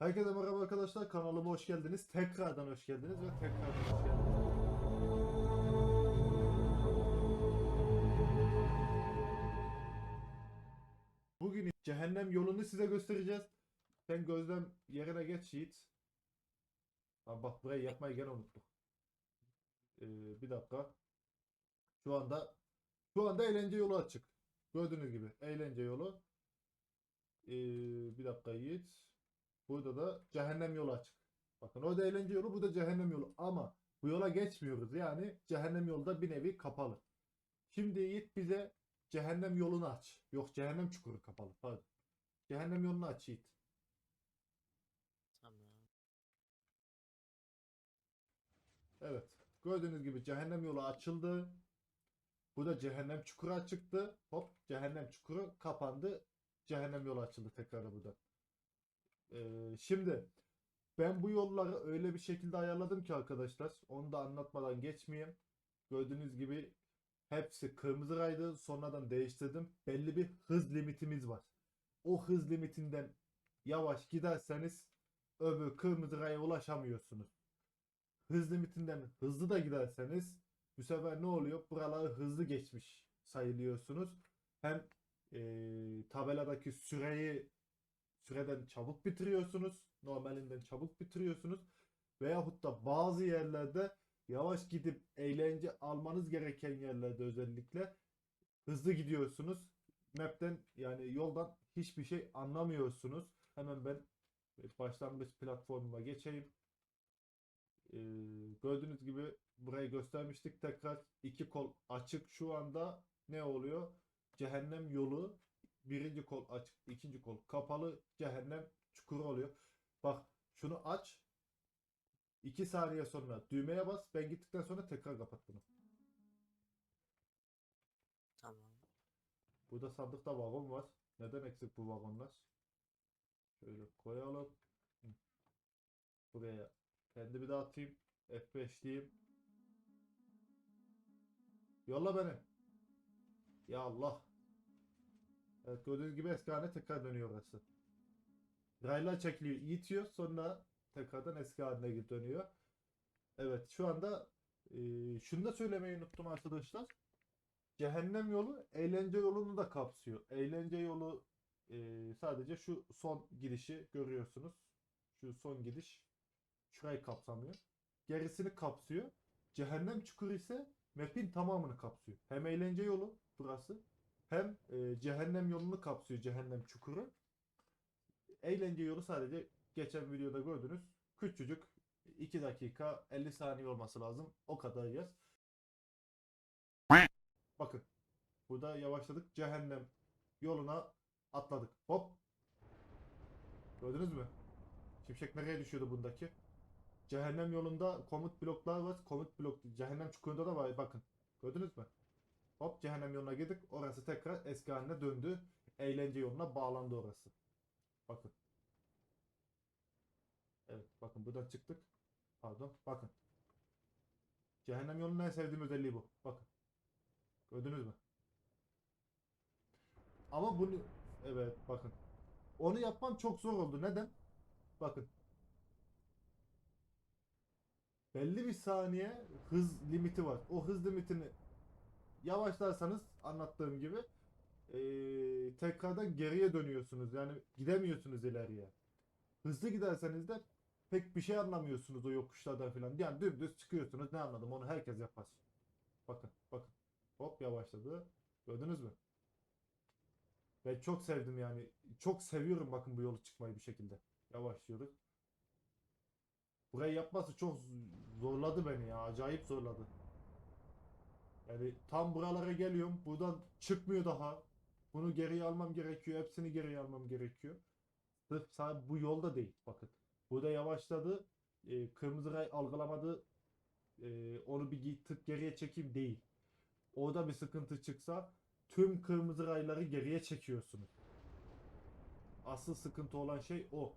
Herkese merhaba arkadaşlar. Kanalıma hoş geldiniz. Tekrardan hoş geldiniz ve tekrardan hoş geldiniz. Bugün cehennem yolunu size göstereceğiz. Sen gözlem yerine geç Yiğit. Abi bak burayı yapmayı gene unuttuk. Ee, bir dakika. Şu anda şu anda eğlence yolu açık. Gördüğünüz gibi eğlence yolu. Ee, bir dakika Yiğit. Burada da cehennem yolu açık. Bakın o da eğlence yolu, bu da cehennem yolu. Ama bu yola geçmiyoruz. Yani cehennem yolu da bir nevi kapalı. Şimdi Yiğit bize cehennem yolunu aç. Yok cehennem çukuru kapalı. Pardon. Cehennem yolunu aç Yiğit. Tamam. Evet. Gördüğünüz gibi cehennem yolu açıldı. Bu da cehennem çukuru açıktı. Hop cehennem çukuru kapandı. Cehennem yolu açıldı tekrar burada. Ee, şimdi ben bu yolları öyle bir şekilde ayarladım ki arkadaşlar. Onu da anlatmadan geçmeyeyim. Gördüğünüz gibi hepsi kırmızı raydı. Sonradan değiştirdim. Belli bir hız limitimiz var. O hız limitinden yavaş giderseniz öbür kırmızı raya ulaşamıyorsunuz. Hız limitinden hızlı da giderseniz bu sefer ne oluyor? Buraları hızlı geçmiş sayılıyorsunuz. Hem eee, tabeladaki süreyi süreden çabuk bitiriyorsunuz. Normalinden çabuk bitiriyorsunuz. Veyahut da bazı yerlerde yavaş gidip eğlence almanız gereken yerlerde özellikle hızlı gidiyorsunuz. Map'ten yani yoldan hiçbir şey anlamıyorsunuz. Hemen ben başlangıç platformuma geçeyim. Ee, gördüğünüz gibi burayı göstermiştik. Tekrar iki kol açık. Şu anda ne oluyor? Cehennem yolu birinci kol açık, ikinci kol kapalı. Cehennem çukuru oluyor. Bak şunu aç. 2 saniye sonra düğmeye bas. Ben gittikten sonra tekrar kapat bunu. Tamam. Burada sandıkta vagon var. Neden eksik bu vagonlar? Şöyle koyalım. Buraya kendi bir daha atayım. F5 diyeyim. Yolla beni. Ya Allah. Evet gördüğünüz gibi eski haline tekrar dönüyor orası. Raylar çekiliyor, itiyor sonra tekrardan eski haline geri dönüyor. Evet şu anda e, şunu da söylemeyi unuttum arkadaşlar. Cehennem yolu eğlence yolunu da kapsıyor. Eğlence yolu e, sadece şu son gidişi görüyorsunuz. Şu son gidiş şurayı kapsamıyor. Gerisini kapsıyor. Cehennem çukuru ise map'in tamamını kapsıyor. Hem eğlence yolu burası hem e, cehennem yolunu kapsıyor cehennem çukuru. Eğlence yolu sadece geçen videoda gördünüz. Küçücük 2 dakika 50 saniye olması lazım. O kadar yer. Bakın. Burada yavaşladık. Cehennem yoluna atladık. Hop. Gördünüz mü? Şimşek nereye düşüyordu bundaki? Cehennem yolunda komut bloklar var. Komut blok cehennem çukurunda da var. Bakın. Gördünüz mü? Hop cehennem yoluna girdik. Orası tekrar eski haline döndü. Eğlence yoluna bağlandı orası. Bakın. Evet bakın buradan çıktık. Pardon. Bakın. Cehennem yolunun en sevdiğim özelliği bu. Bakın. Gördünüz mü? Ama bunu evet bakın. Onu yapmam çok zor oldu. Neden? Bakın. Belli bir saniye hız limiti var. O hız limitini yavaşlarsanız anlattığım gibi eee, tekrardan geriye dönüyorsunuz. Yani gidemiyorsunuz ileriye. Hızlı giderseniz de pek bir şey anlamıyorsunuz o yokuşlardan falan. Yani dümdüz çıkıyorsunuz. Ne anladım onu herkes yapar. Bakın bakın. Hop yavaşladı. Gördünüz mü? Ben çok sevdim yani. Çok seviyorum bakın bu yolu çıkmayı bir şekilde. Yavaşlıyoruz. Burayı yapması çok zorladı beni ya. Acayip zorladı. Yani tam buralara geliyorum. Buradan çıkmıyor daha. Bunu geriye almam gerekiyor. Hepsini geriye almam gerekiyor. Sırf sadece bu yolda değil. Bakın. Burada yavaşladı. Ee, kırmızı ray algılamadı. Ee, onu bir tık geriye çekeyim değil. Orada bir sıkıntı çıksa tüm kırmızı rayları geriye çekiyorsunuz. Asıl sıkıntı olan şey o.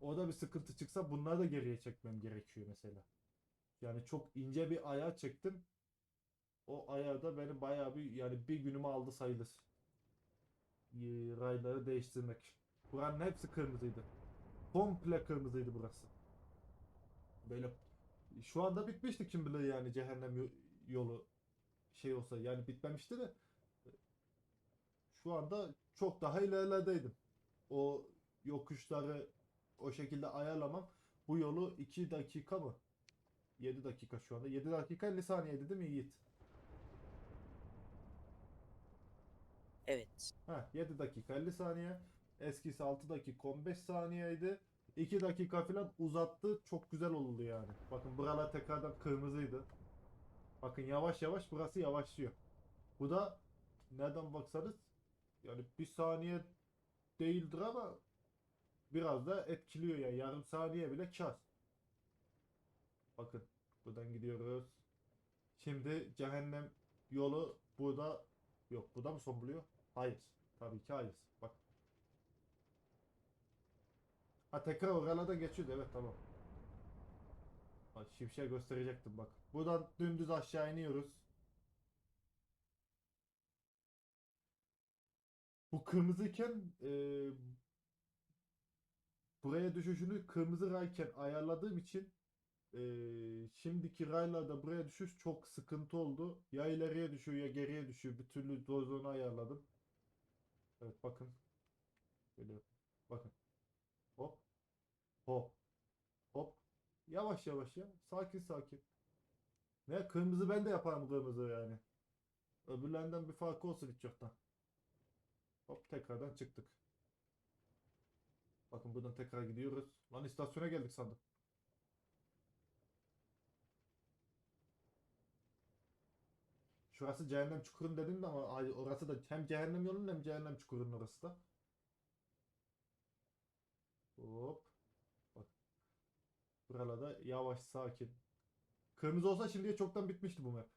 Orada bir sıkıntı çıksa bunları da geriye çekmem gerekiyor mesela. Yani çok ince bir ayağı çektim. O ayağı da beni bayağı bir yani bir günümü aldı sayılır. Ee, Rayları değiştirmek. Buranın hepsi kırmızıydı. Komple kırmızıydı burası. Böyle şu anda bitmişti kim bilir yani cehennem yo- yolu şey olsa yani bitmemişti de şu anda çok daha ilerledeydim. O yokuşları o şekilde ayarlamam bu yolu 2 dakika mı? 7 dakika şu anda. 7 dakika 50 saniyeydi değil mi Yiğit? Evet. Ha 7 dakika 50 saniye. Eskisi 6 dakika 15 saniyeydi. 2 dakika falan uzattı. Çok güzel oldu yani. Bakın buralar tekrardan kırmızıydı. Bakın yavaş yavaş burası yavaşlıyor. Bu da nereden baksanız yani bir saniye değildir ama biraz da etkiliyor yani. Yarım saniye bile kar. Bakın buradan gidiyoruz. Şimdi cehennem yolu burada yok. Burada mı son buluyor? Hayır. Tabii ki hayır. Bak. Ha tekrar oralardan geçiyordu. Evet tamam. Bak şimşek gösterecektim bak. Buradan dümdüz aşağı iniyoruz. Bu kırmızıyken eee buraya düşüşünü kırmızı rayken ayarladığım için eee, şimdiki raylarda buraya düşüş çok sıkıntı oldu. Ya ileriye düşüyor ya geriye düşüyor. Bir türlü dozunu ayarladım. Evet bakın. Böyle bakın. Hop. Hop. Hop. Yavaş yavaş ya. Sakin sakin. Ne kırmızı ben de yaparım kırmızı yani. Öbürlerinden bir farkı olsun hiç yoktan. Hop tekrardan çıktık. Bakın buradan tekrar gidiyoruz. Lan istasyona geldik sandım. Şurası cehennem çukurun dedim de ama orası da hem cehennem yolunun hem cehennem çukurunun orası da. Hop. Bak. Buralarda yavaş sakin. Kırmızı olsa şimdiye çoktan bitmişti bu map.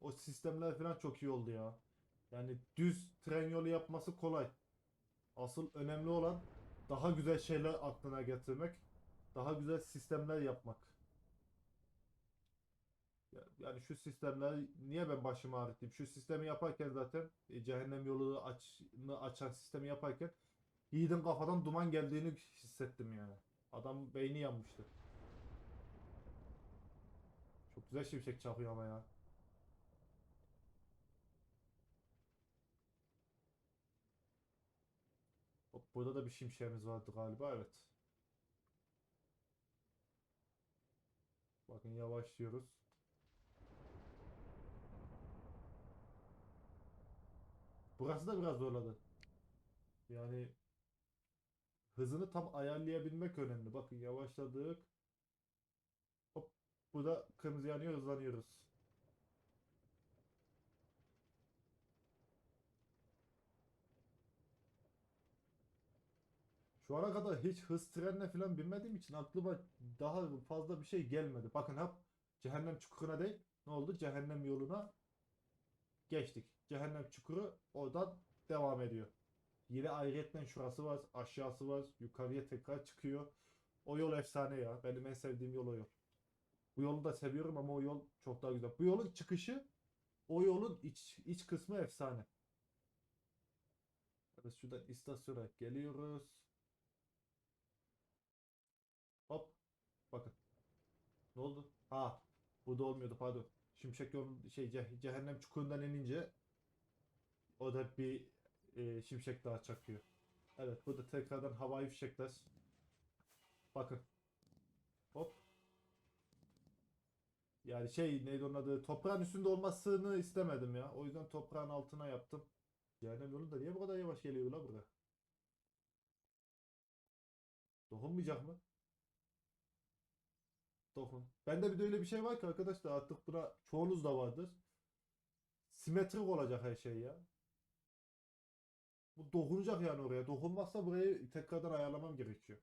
O sistemler falan çok iyi oldu ya. Yani düz tren yolu yapması kolay. Asıl önemli olan daha güzel şeyler aklına getirmek, daha güzel sistemler yapmak. Ya- Yani şu sistemler niye ben başımı ağrıtayım? Şu sistemi yaparken zaten e, cehennem yolu açını açan sistemi yaparken Yiğit'in kafadan duman geldiğini hissettim yani. Adam beyni yanmıştı. Çok güzel şimşek çakıyor ama ya. Burada da bir şimşeğimiz vardı galiba. Evet. Bakın yavaşlıyoruz. Burası da biraz zorladı. Yani hızını tam ayarlayabilmek önemli. Bakın yavaşladık. Hop, bu da kırmızı yanıyor, hızlanıyoruz. Şu ana kadar hiç hız trenine falan binmediğim için aklıma daha fazla bir şey gelmedi. Bakın hep cehennem çukuruna değil. Ne oldu? Cehennem yoluna geçtik. Cehennem çukuru oradan devam ediyor. Yine ayrıyetten şurası var, aşağısı var, yukarıya tekrar çıkıyor. O yol efsane ya. Benim en sevdiğim yol o yol. Bu yolu da seviyorum ama o yol çok daha güzel. Bu yolun çıkışı, o yolun iç, iç kısmı efsane. Evet şuradan istasyona geliyoruz. Bakın. Ne oldu? Ha. Bu da olmuyordu pardon. Şimşek yolun şey ce- cehennem çukurundan inince o da bir e, şimşek daha çakıyor. Evet bu da tekrardan havai fişekler. Bakın. Hop. Yani şey neydi onun adı? Toprağın üstünde olmasını istemedim ya. O yüzden toprağın altına yaptım. Cehennem yolu da niye bu kadar yavaş geliyor la buraya? Dokunmayacak mı? Dokun. Bende bir de öyle bir şey var ki arkadaşlar artık buna çoğunuz da vardır. Simetrik olacak her şey ya. Bu dokunacak yani oraya. Dokunmazsa burayı tekrardan ayarlamam gerekiyor.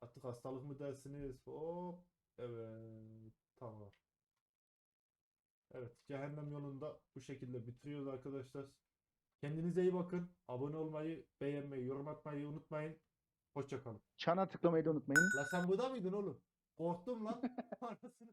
Artık hastalık mı dersiniz? Hop. Evet. Tamam. Evet. Cehennem yolunda bu şekilde bitiriyoruz arkadaşlar. Kendinize iyi bakın. Abone olmayı, beğenmeyi, yorum atmayı unutmayın. Hoşçakalın. Çana tıklamayı da unutmayın. La sen burada mıydın oğlum? Korktum lan. Anasını